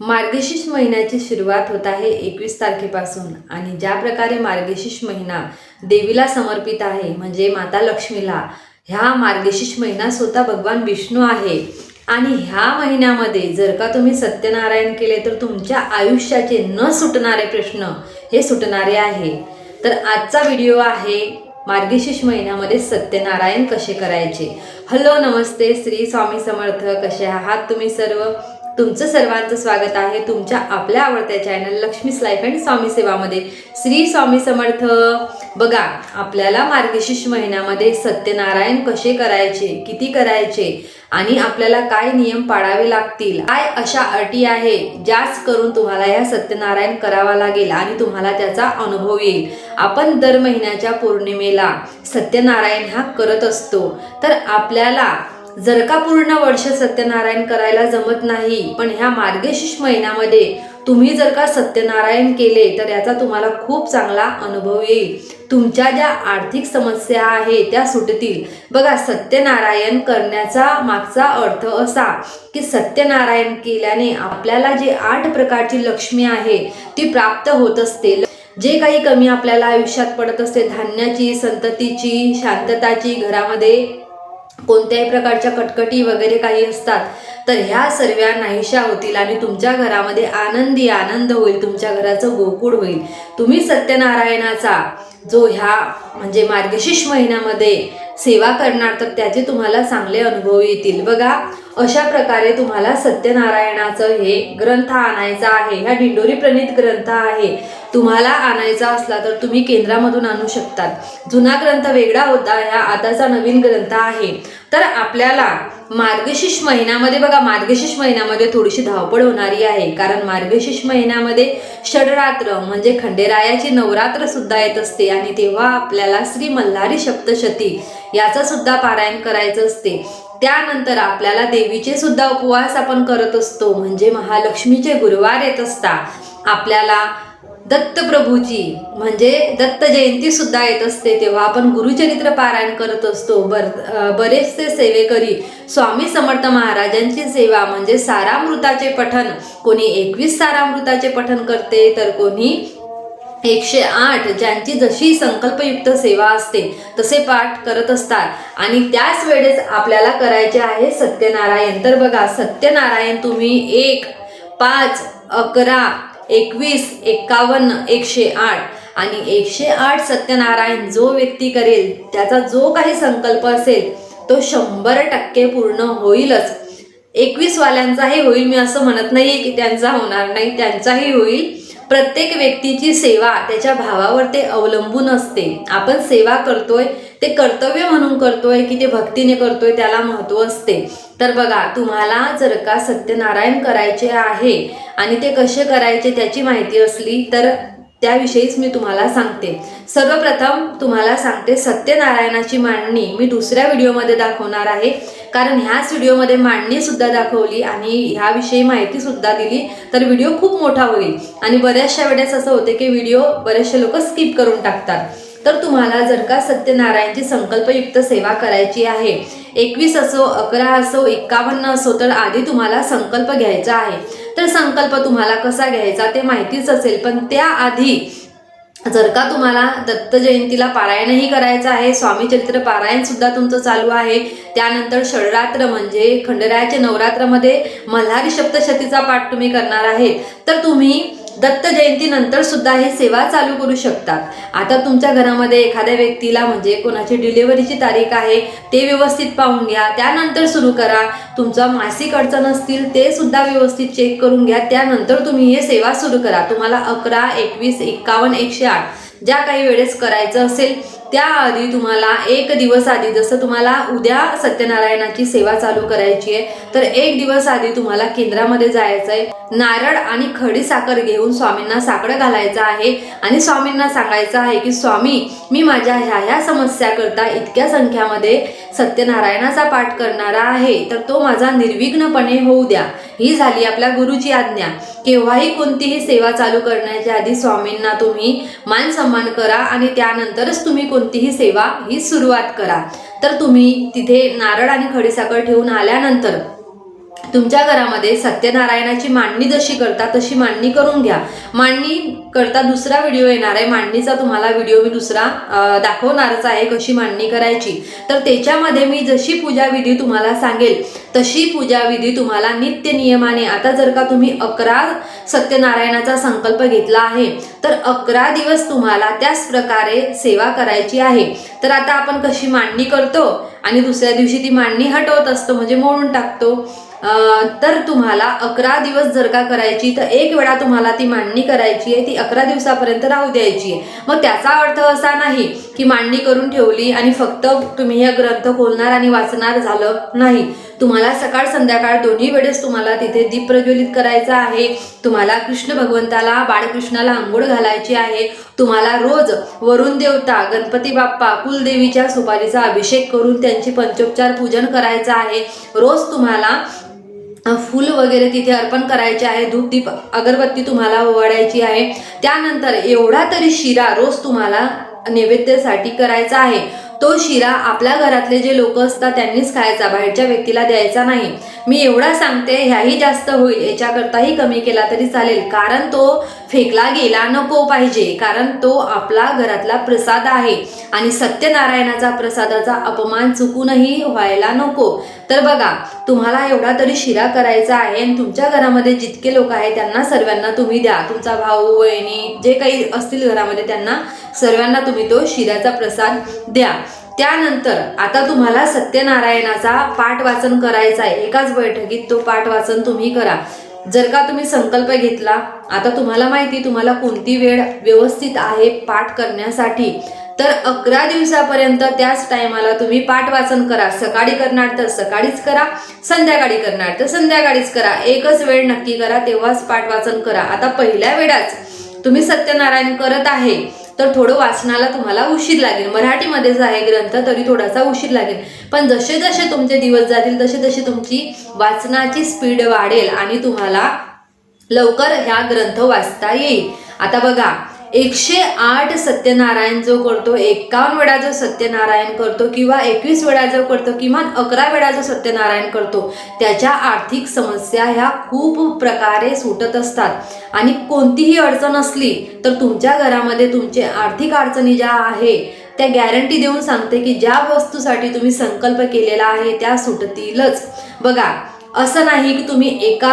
मार्गशीर्ष महिन्याची सुरुवात होत आहे एकवीस तारखेपासून. आणि ज्या प्रकारे मार्गशीर्ष महिना देवीला समर्पित आहे म्हणजे माता लक्ष्मीला ह्या मार्गशीर्ष महिना स्वतः भगवान विष्णू आहे. आणि ह्या महिन्यामध्ये जर का तुम्ही सत्यनारायण केले तर तुमच्या आयुष्याचे न सुटणारे प्रश्न हे सुटणारे आहे. तर आजचा व्हिडिओ आहे मार्गशीर्ष महिन्यामध्ये सत्यनारायण कसे करायचे? हॅलो नमस्ते. श्री स्वामी समर्थ कसे आहात तुम्ही सर्व? तुमचं सर्वांचं स्वागत आहे तुमच्या आपल्या आवडत्या चॅनल लक्ष्मीस लाईफ अँड स्वामी सेवामध्ये. श्री स्वामी समर्थ बघा आपल्याला मार्गशीर्ष महिन्यामध्ये सत्यनारायण कसे करायचे किती करायचे आणि आपल्याला काय नियम पाळावे लागतील काय अशा अटी आहे ज्याच करून तुम्हाला या सत्यनारायण करावा लागेल आणि तुम्हाला त्याचा अनुभव येईल. आपण दर महिन्याच्या पौर्णिमेला सत्यनारायण हा करत असतो. तर आपल्याला जर का पूर्ण वर्ष सत्यनारायण करायला जमत नाही पण ह्या मार्गशीर्ष महिन्यामध्ये तुम्ही जर का सत्यनारायण केले तर याचा तुम्हाला खूप चांगला अनुभव येईल. तुमच्या ज्या आर्थिक समस्या आहे त्या सुटतील. बघा सत्यनारायण करण्याचा मागचा अर्थ असा की सत्यनारायण केल्याने आपल्याला जे आठ प्रकारची लक्ष्मी आहे ती प्राप्त होत असते. जे काही कमी आपल्याला आयुष्यात पडत असते धान्याची संततीची शांतताची घरामध्ये कोणत्याही प्रकारच्या कटकटी वगैरे काही असतात तर ह्या सर्व नाहीशा होतील आणि तुमच्या घरामध्ये आनंदी आनंद होईल तुमच्या घराचं गोकुळ होईल. तुम्ही सत्यनारायणाचा जो ह्या म्हणजे मार्गशीर्ष महिन्यामध्ये सेवा करणार तर त्याचे तुम्हाला चांगले अनुभव येतील. बघा अशा प्रकारे तुम्हाला सत्यनारायणाचं हे ग्रंथ आणायचा आहे. ह्या दिंडोरी प्रणित ग्रंथ आहे. तुम्हाला आणायचा असला तर तुम्ही केंद्रामधून आणू शकतात. जुना ग्रंथ वेगळा होता ह्या आताचा नवीन ग्रंथ आहे. तर आपल्याला मार्गशीर्ष महिन्यामध्ये बघा मार्गशीर्ष महिन्यामध्ये थोडीशी धावपळ होणारी आहे. कारण मार्गशीर्ष महिन्यामध्ये षडरात्र म्हणजे खंडेरायाची नवरात्र सुद्धा येत असते आणि तेव्हा आपल्याला श्री मल्हारी सप्तशती याचं सुद्धा पारायण करायचं असते. त्यानंतर आपल्याला देवीचे सुद्धा उपवास आपण करत असतो. म्हणजे महालक्ष्मीचे गुरुवार येत असता आपल्याला दत्तप्रभूची म्हणजे दत्त जयंती सुद्धा येत असते. तेव्हा आपण गुरुचरित्र पारायण करत असतो. बर बरेचसे सेवेकरी स्वामी समर्थ महाराजांची सेवा म्हणजे सारामृताचे पठण. कोणी एकवीस सारामृताचे पठण करते तर कोणी एकशे आठ ज्यांची जशी संकल्पयुक्त सेवा असते तसे पाठ करत असतात. आणि त्याच वेळेस आपल्याला करायचे आहे सत्यनारायण. तर बघा सत्यनारायण तुम्ही एक पाच अकरा एकवीस एकावन्न एकशे आठ. आणि एकशे आठ सत्यनारायण जो व्यक्ती करेल त्याचा जो काही संकल्प असेल तो शंभर टक्के पूर्ण होईलच. एकवीसवाल्यांचाही होईल मी असं म्हणत नाही की त्यांचा होणार नाही त्यांचाही होईल. प्रत्येक व्यक्तीची सेवा त्याच्या भावावर ते अवलंबून असते. आपण सेवा करतोय ते कर्तव्य म्हणून करतोय की ते भक्तीने करतोय त्याला महत्त्व असते. तर बघा तुम्हाला जर का सत्यनारायण करायचे आहे आणि ते कसे करायचे त्याची माहिती असली तर त्याविषयीच मी तुम्हाला सांगते. सर्वप्रथम तुम्हाला सांगते सत्यनारायणाची मांडणी मी दुसऱ्या व्हिडिओमध्ये दाखवणार आहे. कारण ह्याच व्हिडिओमध्ये मांडणीसुद्धा दाखवली आणि ह्याविषयी माहितीसुद्धा दिली तर व्हिडिओ खूप मोठा होईल. आणि बऱ्याचशा वेळेस असं होते की व्हिडिओ बरेचसे लोक स्किप करून टाकतात. तर तुम्हाला जर का सत्यनारायणची संकल्पयुक्त सेवा करायची आहे एकवीस असो अकरा असो एकावन्न असो तर आधी तुम्हाला संकल्प घ्यायचा आहे. तर संकल्प तुम्हाला कसा घ्यायचा ते माहितीच असेल पण त्याआधी जर का तुम्हाला दत्त जयंतीला पारायणही करायचं आहे स्वामीचरित्र पारायणसुद्धा तुमचं चालू आहे त्यानंतर षडरात्र म्हणजे खंडरायाच्या नवरात्रामध्ये मल्हारी सप्तशतीचा पाठ तुम्ही करणार आहेत तर तुम्ही दत्त जयंतीनंतर सुद्धा हे सेवा चालू करू शकतात. आता तुमच्या घरामध्ये एखाद्या व्यक्तीला म्हणजे कोणाची डिलिव्हरीची तारीख आहे ते व्यवस्थित पाहून घ्या. त्यानंतर सुरू करा. तुमचा मासिक अडचण असतील ते सुद्धा व्यवस्थित चेक करून घ्या. त्यानंतर तुम्ही हे सेवा सुरू करा. तुम्हाला अकरा एकवीस एक्कावन्न एकशे आठ ज्या काही वेळेस करायचं असेल त्याआधी तुम्हाला एक दिवस आधी जसं तुम्हाला उद्या सत्यनारायणाची सेवा चालू करायची आहे तर एक दिवस आधी तुम्हाला केंद्रामध्ये जायचं आहे. नारळ आणि खडी साखर घेऊन स्वामींना साकडं घालायचं आहे आणि स्वामींना सांगायचं आहे की स्वामी मी माझ्या ह्या ह्या समस्या करता इतक्या संख्यामध्ये सत्यनारायणाचा पाठ करणारा आहे तर तो माझा निर्विघ्नपणे होऊ द्या ही झाली आपल्या गुरुची आज्ञा. केव्हाही कोणतीही सेवा चालू करण्याच्या आधी स्वामींना तुम्ही मान सन्मान करा आणि त्यानंतरच तुम्ही कोणतीही सेवा ही सुरुवात करा. तर तुम्ही तिथे नारळ आणि खडीसाखर ठेवून आल्यानंतर तुमच्या घरामध्ये सत्यनारायणाची मांडणी जशी करता तशी मांडणी करून घ्या. मांडणी करता दुसरा व्हिडिओ येणार आहे. मांडणीचा तुम्हाला व्हिडिओ मी दुसरा दाखवणारच आहे कशी मांडणी करायची. तर त्याच्यामध्ये मी जशी पूजाविधी तुम्हाला सांगेल तशी पूजाविधी तुम्हाला नित्य नियमाने आता जर का तुम्ही अकरा सत्यनारायणाचा संकल्प घेतला आहे तर अकरा दिवस तुम्हाला त्याच प्रकारे सेवा करायची आहे. तर आता आपण कशी मांडणी करतो आणि दुसऱ्या दिवशी ती मांडणी हटवत असतो म्हणजे मोडून टाकतो. तर तुम्हाला अकरा दिवस जर का करायची तर एक वेळा तुम्हाला ती मांडणी करायची आहे ती अकरा दिवसापर्यंत राहू द्यायची आहे. मग त्याचा अर्थ असा नाही की मांडणी करून ठेवली आणि फक्त तुम्ही हे ग्रंथ खोलणार आणि वाचणार झालं नाही. तुम्हाला सकाळ संध्याकाळ दोन्ही वेळेस तुम्हाला तिथे दीप प्रज्वलित करायचा आहे. तुम्हाला कृष्ण भगवंताला बाळकृष्णाला आंघोळ घालायची आहे. तुम्हाला रोज वरुण देवता गणपती बाप्पा कुलदेवीच्या सुपारीचा अभिषेक करून त्यांची पंचोपचार पूजन करायचं आहे. रोज तुम्हाला फूल वगैरे तिथे अर्पण करायचे आहे धूप दीप अगरबत्ती तुम्हाला ओवाडायची आहे. त्यानंतर एवढा तरी शिरा रोज तुम्हाला नैवेद्यासाठी करायचा आहे. तो शिरा आपल्या घरातले जे लोक असतात त्यांनीच खायचा बाहेरच्या व्यक्तीला द्यायचा नाही. मी एवढा सांगते ह्याही जास्त होईल याच्याकरताही कमी केला तरी चालेल. कारण तो फेकला गेला नको पाहिजे कारण तो आपला घरातला प्रसाद आहे. आणि सत्यनारायणाचा प्रसादाचा अपमान चुकूनही व्हायला नको. तर बघा तुम्हाला एवढा तरी शिरा करायचा आहे आणि तुमच्या घरामध्ये जितके लोक आहेत त्यांना सर्वांना तुम्ही द्या. तुमचा भाऊ वहिनी जे काही असतील घरामध्ये त्यांना सर्वांना तुम्ही तो शिऱ्याचा प्रसाद द्या. त्यानंतर आता तुम्हाला सत्यनारायणाचा पाठ वाचन करायचा आहे. एकाच बैठकीत तो पाठ वाचन तुम्ही करा. जर का तुम्ही संकल्प घेतला आता तुम्हाला माहिती तुम्हाला कोणती वेळ व्यवस्थित आहे पाठ करण्यासाठी. तर अकरा दिवसापर्यंत त्याच टायमाला तुम्ही पाठ वाचन करा. सकाळी करणार तर सकाळीच करा संध्याकाळी करणार तर संध्याकाळीच करा. एकच वेळ नक्की करा तेव्हाच पाठ वाचन करा. आता पहिल्या वेळाच तुम्ही सत्यनारायण करत आहे. तर थोडं वाचनाला तुम्हाला उशीर लागेल. मराठीमध्येच आहे ग्रंथ तरी थोडासा उशीर लागेल. पण जसे जसे तुमचे दिवस जातील तसे तसे तुमची वाचनाची स्पीड वाढेल आणि तुम्हाला लवकर ह्या ग्रंथ वाचता येईल. आता बघा एकशे आठ सत्यनारायण जो करतो एकावन्न वेळा जो सत्यनारायण करतो किंवा एकवीस वेळा जो करतो किमान अकरा वेळा जो सत्यनारायण करतो त्याच्या आर्थिक समस्या ह्या खूप प्रकारे सुटत असतात. आणि कोणतीही अडचण असली तर तुमच्या घरामध्ये तुमचे आर्थिक अडचणी ज्या आहे त्या गॅरंटी देऊन सांगते की ज्या वस्तूसाठी तुम्ही संकल्प केलेला आहे त्या सुटतीलच. बघा असं नाही की तुम्ही एका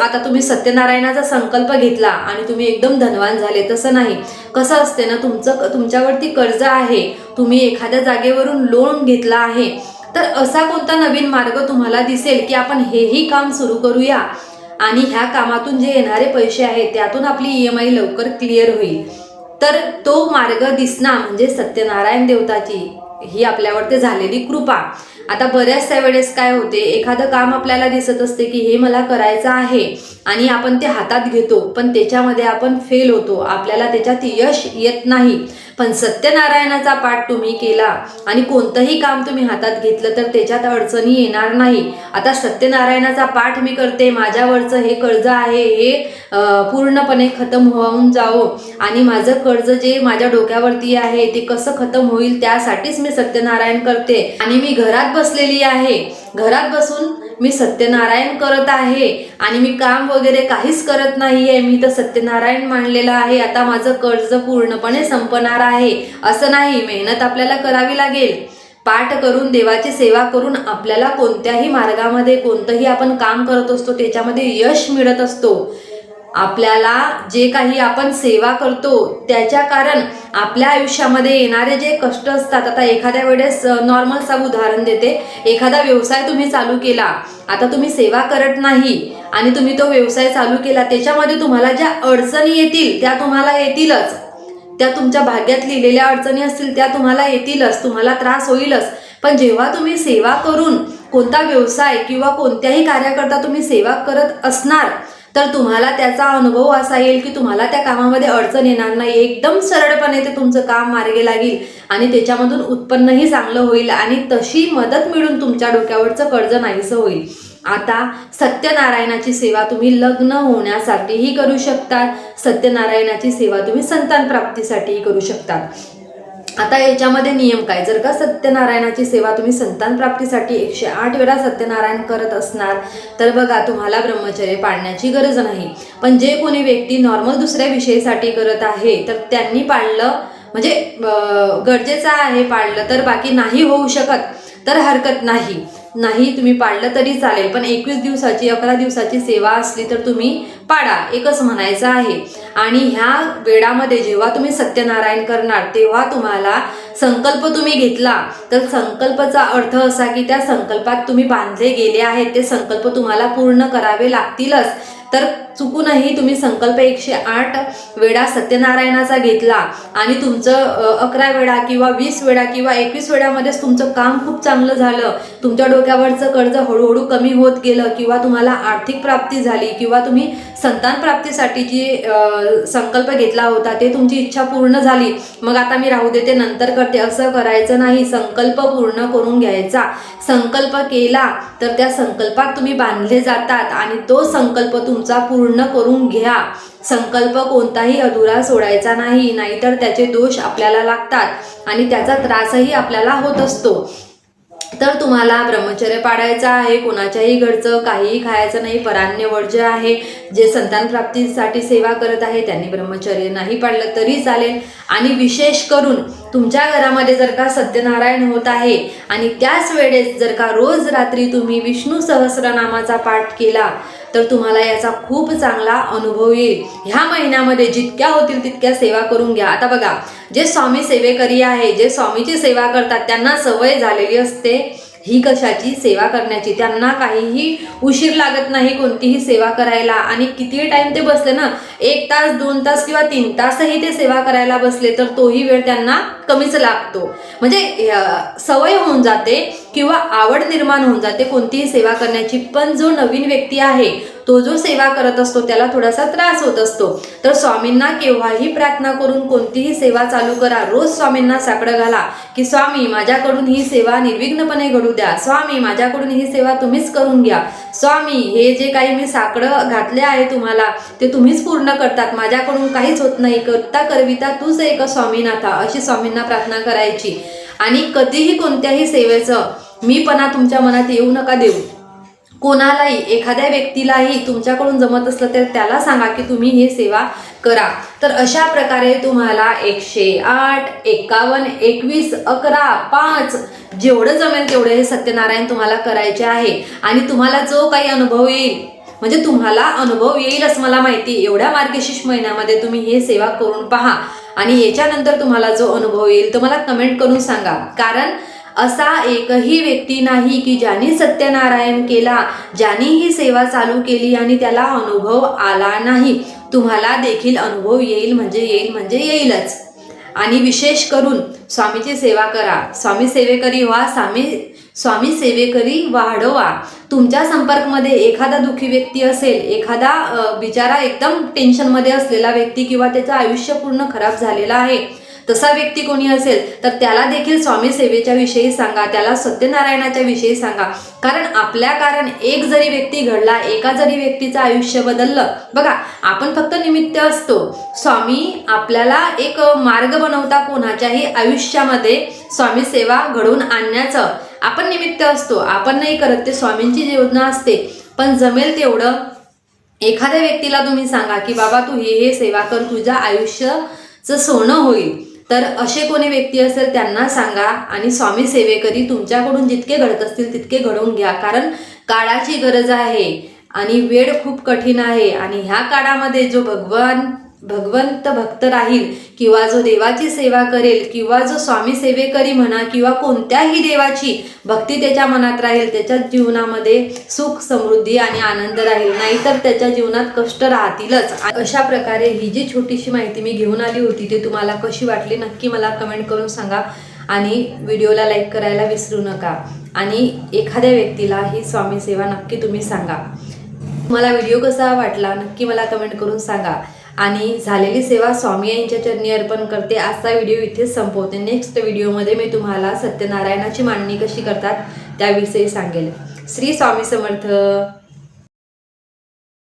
आता तुम्ही सत्यनारायणाचा संकल्प घेतला आणि तुम्ही एकदम धनवान झाले तसं नाही. कसं असते ना तुमचं तुमच्यावरती कर्ज आहे तुम्ही एखाद्या जागेवरून लोन घेतला आहे तर असा कोणता नवीन मार्ग तुम्हाला दिसेल की आपण हेही काम सुरू करूया. आणि ह्या कामातून जे येणारे पैसे आहेत त्यातून आपली ई एम आय लवकर क्लिअर होईल. तर तो मार्ग दिसणं म्हणजे सत्यनारायण देवताची ही आपल्यावरती झालेली कृपा. आता बऱ्याचशा वेळेस काय होते एखादं काम आपल्याला दिसत असते की हे मला करायचं आहे आणि आपण ते हातात घेतो पण त्याच्यामध्ये आपण फेल होतो आपल्याला त्याच्यात यश येत नाही. पण सत्यनारायणाचा पाठ तुम्ही केला आणि कोणतंही काम तुम्ही हातात घेतलं तर त्याच्यात अडचणी येणार नाही. आता सत्यनारायणाचा पाठ मी करते माझ्यावरचं हे कर्ज आहे हे पूर्णपणे खतम होऊन जावो. आणि माझं कर्ज जे माझ्या डोक्यावरती आहे ते कसं खतम होईल त्यासाठीच मी सत्यनारायण करते. आणि मी घरात बसलेली आहे. घरात बसून मी सत्यनारायण करत आहे आणि मी काम वगैरे काहीच करत नाही आहे मी तर सत्यनारायण मानलेलं आहे. आता माझं कर्ज पूर्णपणे संपणार आहे. असं नाही मेहनत आपल्याला करावी लागेल. पाठ करून देवाची सेवा करून आपल्याला कोणत्याही मार्गामध्ये कोणतंही आपण काम करत असतो त्याच्यामध्ये यश मिळत असतो. आपल्याला जे काही आपण सेवा करतो त्याच्या कारण आपल्या आयुष्यामध्ये येणारे जे कष्ट असतात आता एखाद्या वेळेस नॉर्मलचा उदाहरण देते. एखादा व्यवसाय तुम्ही चालू केला आता तुम्ही सेवा करत नाही आणि तुम्ही तो व्यवसाय चालू केला त्याच्यामध्ये तुम्हाला ज्या अडचणी येतील त्या तुम्हाला येतीलच. त्या तुमच्या भाग्यात लिहिलेल्या अडचणी असतील त्या तुम्हाला येतीलच तुम्हाला त्रास होईलच. पण जेव्हा तुम्ही सेवा करून कोणता व्यवसाय किंवा कोणत्याही कार्याकरता तुम्ही सेवा करत असणार तर तुम्हाला त्याचा अनुभव असा येईल की तुम्हाला त्या कामामध्ये अडचण येणार नाही. एकदम सरळपणे ते तुमचं काम मार्गे लागेल आणि त्याच्यामधून उत्पन्नही चांगलं होईल आणि तशी मदत मिळून तुमच्या डोक्यावरचं कर्ज नाहीसं होईल. आता सत्यनारायणाची सेवा तुम्ही लग्न होण्यासाठीही करू शकता सत्यनारायणाची सेवा तुम्ही संतान प्राप्तीसाठीही करू शकता आता याच्यामध्ये नियम काय? जर का सत्यनारायणाची सेवा तुम्ही संतान प्राप्तीसाठी एकशे आठ वेळा सत्यनारायण करत असणार तर बघा तुम्हाला ब्रह्मचर्य पाळण्याची गरज नाही. पण जे कोणी व्यक्ती नॉर्मल दुसऱ्या विषयासाठी करत आहे तर त्यांनी पाळलं म्हणजे गरजेचं आहे पाळलं तर बाकी नाही होऊ शकत. तर हरकत नाही. नाही तुम्ही पाळलं तरी चालेल पण एकवीस दिवसाची अकरा दिवसाची सेवा असली तर तुम्ही पाडा एकच म्हणायचं आहे. आणि ह्या वेळामध्ये जेव्हा तुम्ही सत्यनारायण करणार तेव्हा तुम्हाला संकल्प तुम्ही घेतला. तर संकल्पाचा अर्थ असा की त्या संकल्पात तुम्ही बांधले गेले आहेत ते संकल्प तुम्हाला पूर्ण करावे लागतीलच. तर चुकूनही तुम्ही संकल्प एकशे आठ वेळा सत्यनारायणाचा घेतला आणि तुमचं अकरा वेळा किंवा वीस वेळा किंवा एकवीस वेळामध्येच तुमचं काम खूप चांगलं झालं तुमच्या डोक्यावरचं कर्ज हळूहळू कमी होत गेलं किंवा तुम्हाला आर्थिक प्राप्ती झाली किंवा तुम्ही संतान प्राप्तीसाठी जी संकल्प घेतला होता ते तुमची इच्छा पूर्ण झाली मग आता मी राहू देते नंतर करते. असं करायचं नाही. संकल्प पूर्ण करून घ्यायचा. संकल्प केला तर त्या संकल्पात तुम्ही बांधले जातात आणि तो संकल्प तुमचा पूर्ण पूर्ण करून घ्या. संकल्प कोणताही अधुरा सोडायचा नाही नाहीतर त्याचे दोष आपल्याला लागतात आणि त्याचा त्रासही आपल्याला होत असतो. तर तुम्हाला ब्रह्मचर्य पाडायचं आहे कोणाच्याही घरचं काहीही खायचं नाही परान्य वर्ज्य आहे जे संतान प्राप्तीसाठी सेवा करत आहे त्यांनी ब्रह्मचर्य नाही पाडलं तरी चालेल. आणि विशेष करून तुमच्या घरामध्ये जर का सत्यनारायण होत आहे आणि त्याच वेळेस जर का रोज रात्री तुम्ही विष्णू सहस्रनामाचा पाठ केला तर तुम्हाला याचा खूप चांगला अनुभव येईल. ह्या महिन्यामध्ये जितक्या होतील तितक्या सेवा करून घ्या. आता बघा जे स्वामी सेवेकरी आहे जे स्वामीची सेवा करतात त्यांना सवय झालेली असते. ही कशाची सेवा करण्याची? त्यांना काहीही उशीर लागत नाही कोणतीही सेवा करायला. आणि किती टाइम ते बसले ना एक तास दोन तास किंवा तीन तासही ते सेवा करायला बसले तर तोही वेळ त्यांना कमीच लागतो. म्हणजे सवय होऊन जाते किंवा आवड निर्माण होऊन जाते कोणतीही सेवा करण्याची. पण जो नवीन व्यक्ती आहे तो जो सेवा करत असतो त्याला थोडासा त्रास होत असतो. तर स्वामींना केव्हाही प्रार्थना करून कोणतीही सेवा चालू करा. रोज स्वामींना साकडं घाला की स्वामी माझ्याकडून ही सेवा निर्विघ्नपणे घडू द्या. स्वामी माझ्याकडून ही सेवा तुम्हीच करून घ्या. स्वामी हे जे काही मी साकडं घातले आहे तुम्हाला ते तुम्हीच पूर्ण करतात. माझ्याकडून काहीच होत नाही. करता करविता तूच एक स्वामीनाथा अशी स्वामींना प्रार्थना करायची. आणि कधीही कोणत्याही सेवेचं मीपणा तुमच्या मनात येऊ नका देऊ. कोणालाही एखाद्या व्यक्तीलाही तुमच्याकडून जमत असलं तर त्याला सांगा की तुम्ही हे सेवा करा. तर अशा प्रकारे तुम्हाला एकशे आठ एकावन्न एकवीस अकरा पाच जेवढं जमेल तेवढे हे सत्यनारायण तुम्हाला करायचे आहे. आणि तुम्हाला जो काही अनुभव येईल म्हणजे तुम्हाला अनुभव येईलच मला माहिती एवढ्या मार्गशीर्ष महिन्यामध्ये तुम्ही हे सेवा करून पहा. आणि याच्यानंतर तुम्हाला जो अनुभव येईल तो मला कमेंट करून सांगा. कारण असा एकही व्यक्ती नाही की ज्यांनी सत्यनारायण केला ज्यांनी ही सेवा चालू केली आणि त्याला अनुभव आला नाही. तुम्हाला देखील अनुभव येईल म्हणजे येईल म्हणजे येईलच. आणि विशेष करून स्वामीची सेवा करा. स्वामी सेवेकरी व्हा स्वामी स्वामी सेवेकरी वाढवा. तुमच्या संपर्कमध्ये एखादा दुःखी व्यक्ती असेल एखादा बिचारा एकदम टेन्शनमध्ये असलेला व्यक्ती किंवा त्याचं आयुष्य पूर्ण खराब झालेलं आहे तसा व्यक्ती कोणी असेल तर त्याला देखील स्वामी सेवेच्या विषयी सांगा त्याला सत्यनारायणाच्या विषयी सांगा. कारण आपल्या कारण एक जरी व्यक्ती घडला एका जरी व्यक्तीचं आयुष्य बदललं बघा आपण फक्त निमित्त असतो. स्वामी आपल्याला एक मार्ग बनवता कोणाच्याही आयुष्यामध्ये स्वामी सेवा घडवून आणण्याचं. आपण निमित्त असतो. आपण नाही करत ते स्वामींची योजना असते. पण जमेल तेवढं. एखाद्या व्यक्तीला तुम्ही सांगा की बाबा तू हे हे सेवा कर तुझ्या आयुष्याचं सोनं होईल. तर असे कोणी व्यक्ती असेल त्यांना सांगा आणि स्वामी सेवेकरी तुमच्याकडून जितके घडत असतील तितके घडवून घ्या. कारण काळाची गरज आहे आणि वेळ खूप कठीण आहे. आणि ह्या काळामध्ये जो भगवान भगवंत भक्त राहील किंवा जो देवाची सेवा करेल किंवा जो स्वामी सेवेकरी म्हणा किंवा कोणत्याही देवाची भक्ती त्याच्या मनात राहील त्याच्या जीवनामध्ये सुख समृद्धी आणि आनंद राहील. नाहीतर त्याच्या जीवनात कष्ट राहतीलच. अशा प्रकारे ही जी छोटीशी माहिती मी घेऊन आली होती ती तुम्हाला कशी वाटली नक्की मला कमेंट करून सांगा. आणि व्हिडिओला लाईक करायला विसरू नका. आणि एखाद्या व्यक्तीला ही स्वामी सेवा नक्की तुम्ही सांगा. मला व्हिडिओ कसा वाटला नक्की मला कमेंट करून सांगा. आणि झालेली सेवा स्वामी यांच्या चरणी अर्पण करते. आजचा व्हिडिओ इथेच संपवते. नेक्स्ट व्हिडिओमध्ये मी तुम्हाला सत्यनारायणाची मांडणी कशी करतात त्याविषयी सांगेल. श्री स्वामी समर्थ.